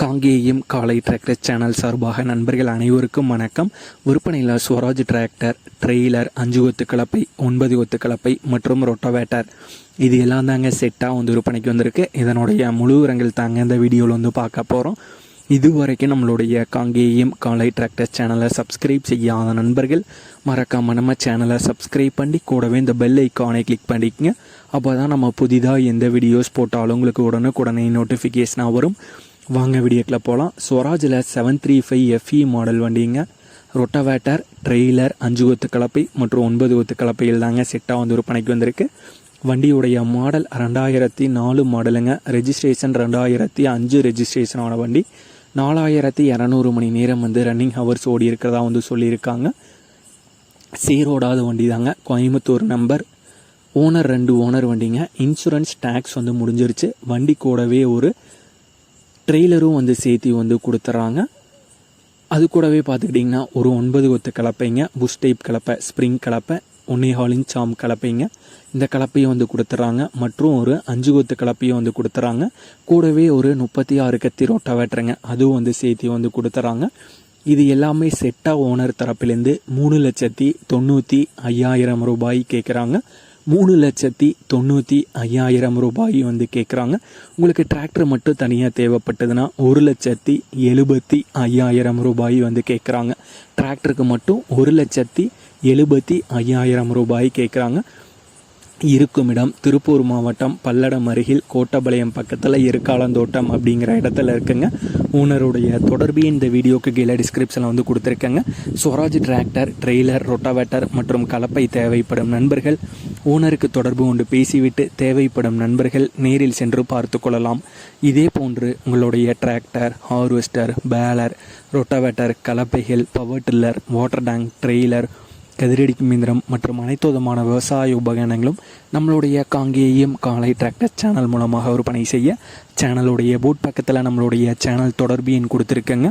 காங்கேயம் காலை tractor channel சார்பாக நண்பர்கள் அனைவருக்கும் வணக்கம். விற்பனையில் ஸ்வராஜ் டிராக்டர் ட்ரெய்லர் அஞ்சு ஒத்து கலப்பை ஒன்பது ஒத்து கலப்பை மற்றும் ரொட்டோவேட்டர். இது எல்லாம் தாங்க செட்டாக வந்து விற்பனைக்கு வந்திருக்கு. இதனுடைய முழு விவரங்கள் தாங்க இந்த வீடியோவில் வந்து பார்க்க போகிறோம் இது வரைக்கும் நம்மளுடைய காங்கேயம் காலை டிராக்டர் சேனலை சப்ஸ்கிரைப் செய்யாத நண்பர்கள் மறக்காமல் நம்ம சேனலை சப்ஸ்கிரைப் பண்ணி கூடவே இந்த பெல் ஐக்கானை கிளிக் பண்ணிக்கங்க. அப்போ தான் நம்ம புதிதாக எந்த வீடியோஸ் போட்டாலும் உங்களுக்கு உடனுக்குடனே நோட்டிஃபிகேஷனாக வரும். வாங்க வீடியோக்கில் போகலாம் ஸ்வராஜில் seven three five F E model வண்டிங்க. ரொட்டவேட்டர் ட்ரெய்லர் அஞ்சு ஒத்து கலப்பை மற்றும் ஒன்பது ஒத்து கலப்பையில் தாங்க செட்டாக வந்து விற்பனைக்கு வந்திருக்கு. வண்டியுடைய மாடல் ரெண்டாயிரத்தி நாலு மாடலுங்க ரெஜிஸ்ட்ரேஷன் ரெண்டாயிரத்தி அஞ்சு ரெஜிஸ்ட்ரேஷனான வண்டி. நாலாயிரத்தி இரநூறு மணி நேரம் வந்து ரன்னிங் ஹவர்ஸ் ஓடி இருக்கிறதா வந்து சொல்லியிருக்காங்க. சீரோடாத வண்டி தாங்க கோயம்புத்தூர் நம்பர் ஓனர் ரெண்டு ஓனர் வண்டிங்க. இன்சூரன்ஸ் டேக்ஸ் வந்து முடிஞ்சிருச்சு. வண்டி கூடவே ஒரு ட்ரெய்லரும் வந்து சேர்த்து வந்து கொடுத்துட்றாங்க அது கூடவே பார்த்துக்கிட்டிங்கன்னா ஒரு ஒன்பது ஒத்து கலப்பைங்க புஷ் டைப் கலப்பை ஸ்ப்ரிங் கலப்பை ஒன்னே ஹாலின் சாம் கலப்பைங்க இந்த கலப்பையும் வந்து கொடுத்துட்றாங்க மற்றும் ஒரு அஞ்சு கொத்து கலப்பையும் வந்து கொடுத்துட்றாங்க கூடவே ஒரு முப்பத்தி ஆறு கத்தி ரொட்டா வெட்டுறங்க அதுவும் வந்து சேர்த்து வந்து கொடுத்துட்றாங்க இது எல்லாமே செட்டாக ஓனர் தரப்பிலேருந்து மூணு லட்சத்தி தொண்ணூற்றி ஐயாயிரம் ரூபாய் கேட்குறாங்க மூணு லட்சத்தி தொண்ணூற்றி ஐயாயிரம் ரூபாய் வந்து கேட்குறாங்க உங்களுக்கு டிராக்டர் மட்டும் தனியாக தேவைப்பட்டதுன்னா ஒரு லட்சத்தி எழுபத்தி ஐயாயிரம் ரூபாய் வந்து கேட்குறாங்க டிராக்டருக்கு மட்டும் ஒரு லட்சத்தி எழுபத்தி ஐயாயிரம் ரூபாய் கேட்குறாங்க இருக்கும் இடம் திருப்பூர் மாவட்டம் பல்லடம் அருகில் கோட்டபாளையம் பக்கத்தில் இருக்காலந்தோட்டம் அப்படிங்கிற இடத்துல இருக்குங்க. ஓனருடைய தொடர்பு இந்த வீடியோக்கு கீழே டிஸ்கிரிப்ஷனில் வந்து கொடுத்துருக்கேங்க. ஸ்வராஜ் டிராக்டர் ட்ரெய்லர் ரொட்டாவேட்டர் மற்றும் கலப்பை தேவைப்படும் நண்பர்கள் ஓனருக்கு தொடர்பு கொண்டு பேசிவிட்டு தேவைப்படும் நண்பர்கள் நேரில் சென்று பார்த்து கொள்ளலாம். இதே போன்று உங்களுடைய tractor harvester baler rotavator கலப்பைகள் power tiller water tank trailer கதிரடிக்கும் மிந்திரம் மற்றும் அனைத்து விதமான விவசாய உபகரணங்களும் நம்மளுடைய காங்கேயம் காலை டிராக்டர் சேனல் மூலமாக விற்பனை செய்ய. சேனலுடைய போட் பக்கத்தில் நம்மளுடைய சேனல் தொடர்பு எண் கொடுத்துருக்கேங்க.